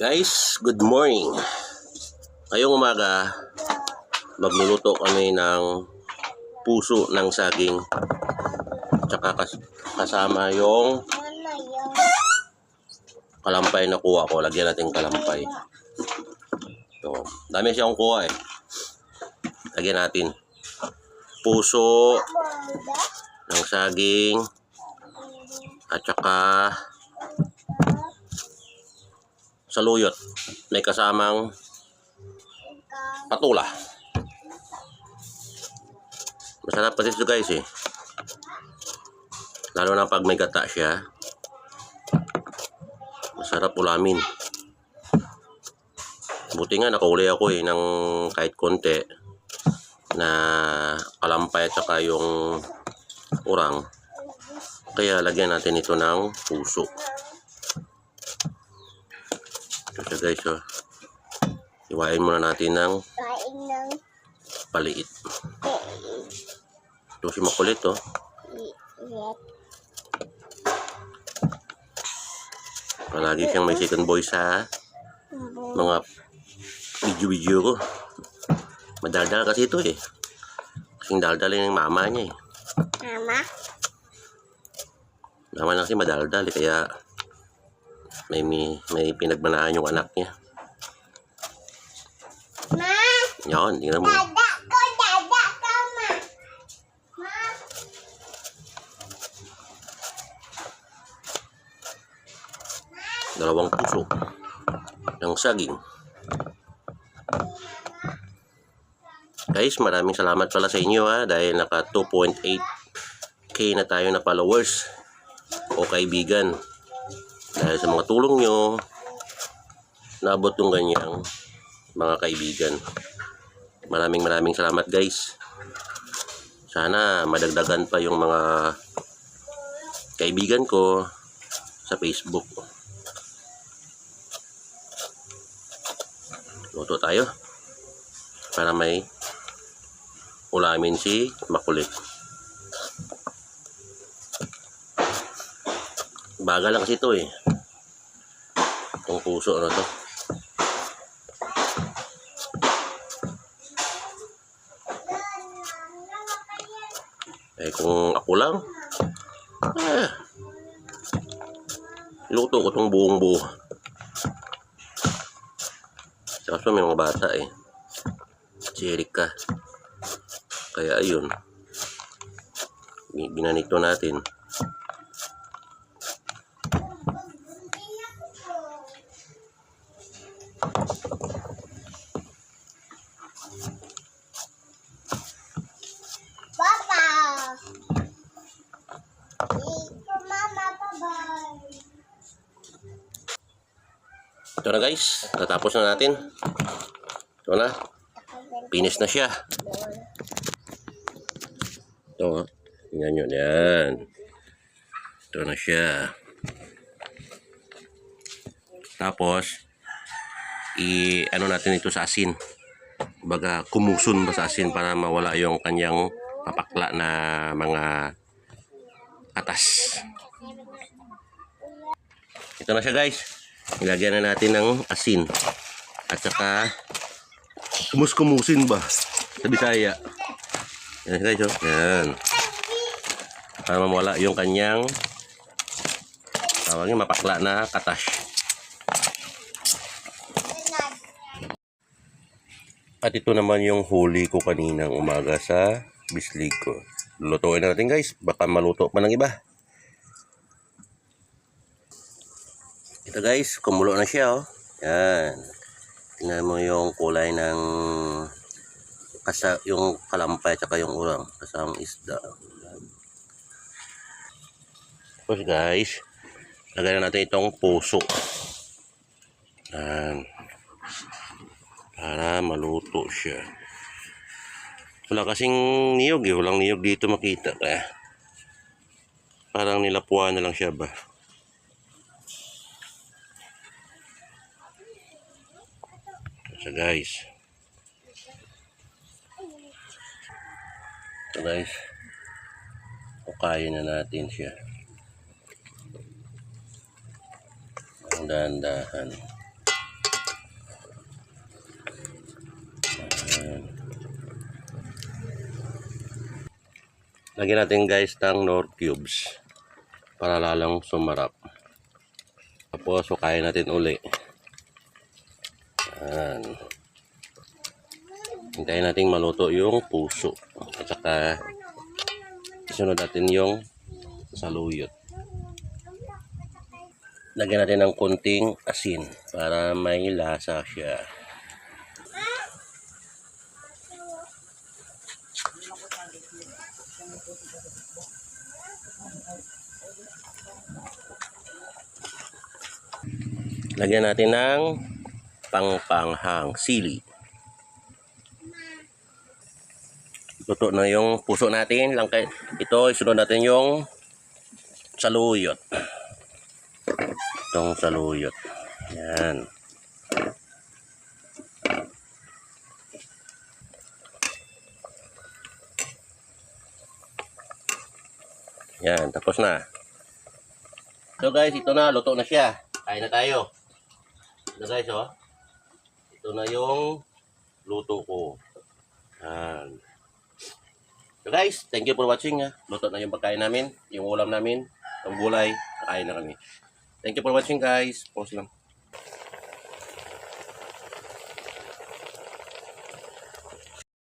Guys, good morning. Ngayong umaga, magluluto kami ng puso ng saging. Tsaka kas- kasama yung kalampay na kuha ko. Lagyan natin kalampay. Ito. Dami siyang kuha eh. Lagyan natin. Puso ng saging. At saka saluyot. May kasamang patula. Masarap kasi ito guys eh. Lalo na pag may gata siya. Masarap ulamin. Buti nga nakauli ako eh ng kahit konti na kalampay at saka yung urang. Kaya lagyan natin ito ng puso. Ito siya guys oh. Iwain muna natin ng Kain ng paliit. Ito si makulit oh. iiyak. Palagi siyang may second voice sa mga video-video ko. Madaldal kasi ito eh. Kasing daldal yung mama niya eh. Mama, Mama na kasi madaldal eh. Kaya may, may, may pinagmanahan yung anak niya. ma, Yan, tingnan mo. dada ko, dada ko, ma. Ma, Dalawang puso ng saging. Guys, maraming salamat pala sa inyo ha dahil naka 2.8k na tayo na followers o kaibigan. Dahil sa mga tulong nyo, naabot yung ganyang mga kaibigan. Maraming maraming salamat guys. Sana madagdagan pa yung mga kaibigan ko sa Facebook. Luto tayo para may ulamin si makulit. Bagal lang kasi ito eh. Itong puso ano to. Eh kung ako lang, eh, luto ko itong buong buo. Kaso may mga bata eh. Si Erika. Kaya ayun. Binanito natin. Ito na guys. Natapos na natin. Ito na. Finish na siya. Ito. oh. Tingnan nyo. Yan. Ito na siya. Tapos, i ano natin ito sa asin. Baga kumusun ba sa asin para mawala yung kanyang papakla na mga atas. Ito na siya guys. Ilagyan na natin ng asin. At saka kumus-kumusin ba sa Bisaya. Yan guys oh. Yan. Para mawala yung kanyang tawagin mapakla na katash. At ito naman yung huli ko kaninang umaga sa bislig ko. Lulutuin natin guys. Baka maluto pa ng iba. Ito guys, kumulo na siya oh. Yan. Tingnan mo yung kulay ng kasa yung kalampay at yung urang kasamang isda. Tapos guys, lagyan na natin itong puso. Yan. Para maluto siya. Wala kasing niyog eh. Walang niyog dito makita. Eh. Parang nilapuan na lang siya ba. siya guys. Ito guys. Kukain na natin siya. Ang dahan-dahan. Lagyan natin guys ng nor cubes para lalang sumarap. Tapos kukain natin uli. Yan. Hintayin natin maluto yung puso. At saka isunod natin yung saluyot. Lagyan natin ng konting asin para may lasa siya. Lagyan natin ng pangpanghang sili. Luto na yung puso natin. Lang kay, ito, isunod natin yung saluyot. Itong saluyot. Yan. Yan, tapos na. So guys, ito na, luto na siya. Kain na tayo. Ito guys, oh. Ito na yung luto ko. Yan. So guys, thank you for watching. Ha. Luto na yung pagkain namin, yung ulam namin, yung gulay, kain na kami. Thank you for watching guys. Pause lang.